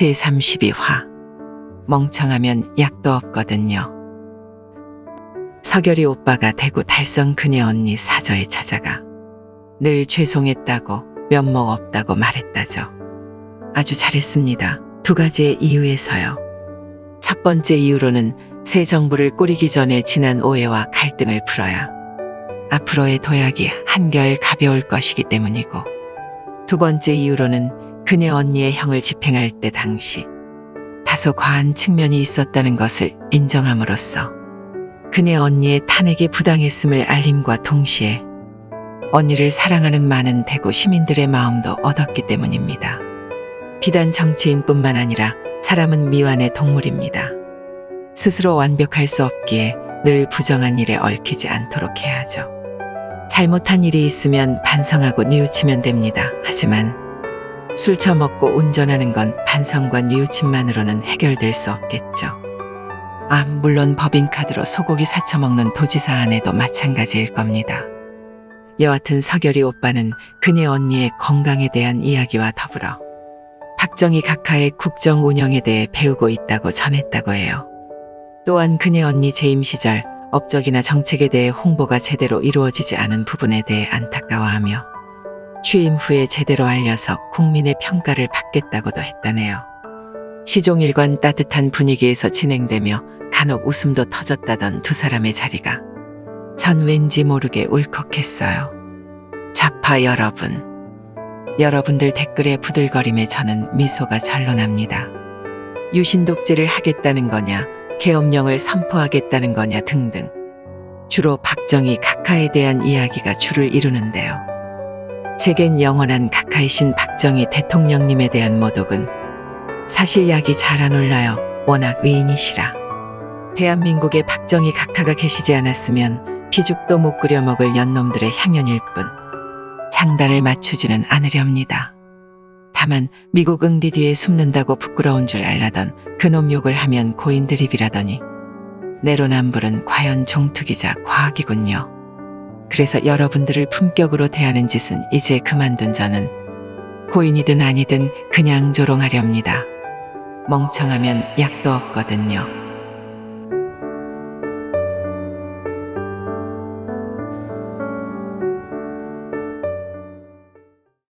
제32화 멍청하면 약도 없거든요. 서결이 오빠가 대구 달성 그녀 언니 사저에 찾아가 늘 죄송했다고 면목 없다고 말했다죠. 아주 잘했습니다. 두 가지의 이유에서요. 첫 번째 이유로는 새 정부를 꾸리기 전에 지난 오해와 갈등을 풀어야 앞으로의 도약이 한결 가벼울 것이기 때문이고 두 번째 이유로는 그녀 언니의 형을 집행할 때 당시 다소 과한 측면이 있었다는 것을 인정함으로써 그녀 언니의 탄핵이 부당했음을 알림과 동시에 언니를 사랑하는 많은 대구 시민들의 마음도 얻었기 때문입니다. 비단 정치인뿐만 아니라 사람은 미완의 동물입니다. 스스로 완벽할 수 없기에 늘 부정한 일에 얽히지 않도록 해야죠. 잘못한 일이 있으면 반성하고 뉘우치면 됩니다. 하지만 술 처먹고 운전하는 건 반성과 뉘우침만으로는 해결될 수 없겠죠. 아, 물론 법인카드로 소고기 사쳐먹는 도지사 아내도 마찬가지일 겁니다. 여하튼 서결이 오빠는 그녀 언니의 건강에 대한 이야기와 더불어 박정희 각하의 국정 운영에 대해 배우고 있다고 전했다고 해요. 또한 그녀 언니 재임 시절 업적이나 정책에 대해 홍보가 제대로 이루어지지 않은 부분에 대해 안타까워하며 취임 후에 제대로 알려서 국민의 평가를 받겠다고도 했다네요. 시종일관 따뜻한 분위기에서 진행되며 간혹 웃음도 터졌다던 두 사람의 자리가 전 왠지 모르게 울컥했어요. 좌파 여러분. 여러분들 댓글에 부들거림에 저는 미소가 절로 납니다. 유신독재를 하겠다는 거냐, 계엄령을 선포하겠다는 거냐 등등. 주로 박정희 각하에 대한 이야기가 줄을 이루는데요. 제겐 영원한 각하이신 박정희 대통령님에 대한 모독은 사실 약이 잘 안 올라요. 워낙 위인이시라. 대한민국에 박정희 각하가 계시지 않았으면 피죽도 못 끓여 먹을 연놈들의 향연일 뿐 장단을 맞추지는 않으렵니다. 다만 미국 응디 뒤에 숨는다고 부끄러운 줄 알라던 그놈 욕을 하면 고인 드립이라더니 내로남불은 과연 종특이자 과학이군요. 그래서 여러분들을 품격으로 대하는 짓은 이제 그만둔 저는 고인이든 아니든 그냥 조롱하렵니다. 멍청하면 약도 없거든요.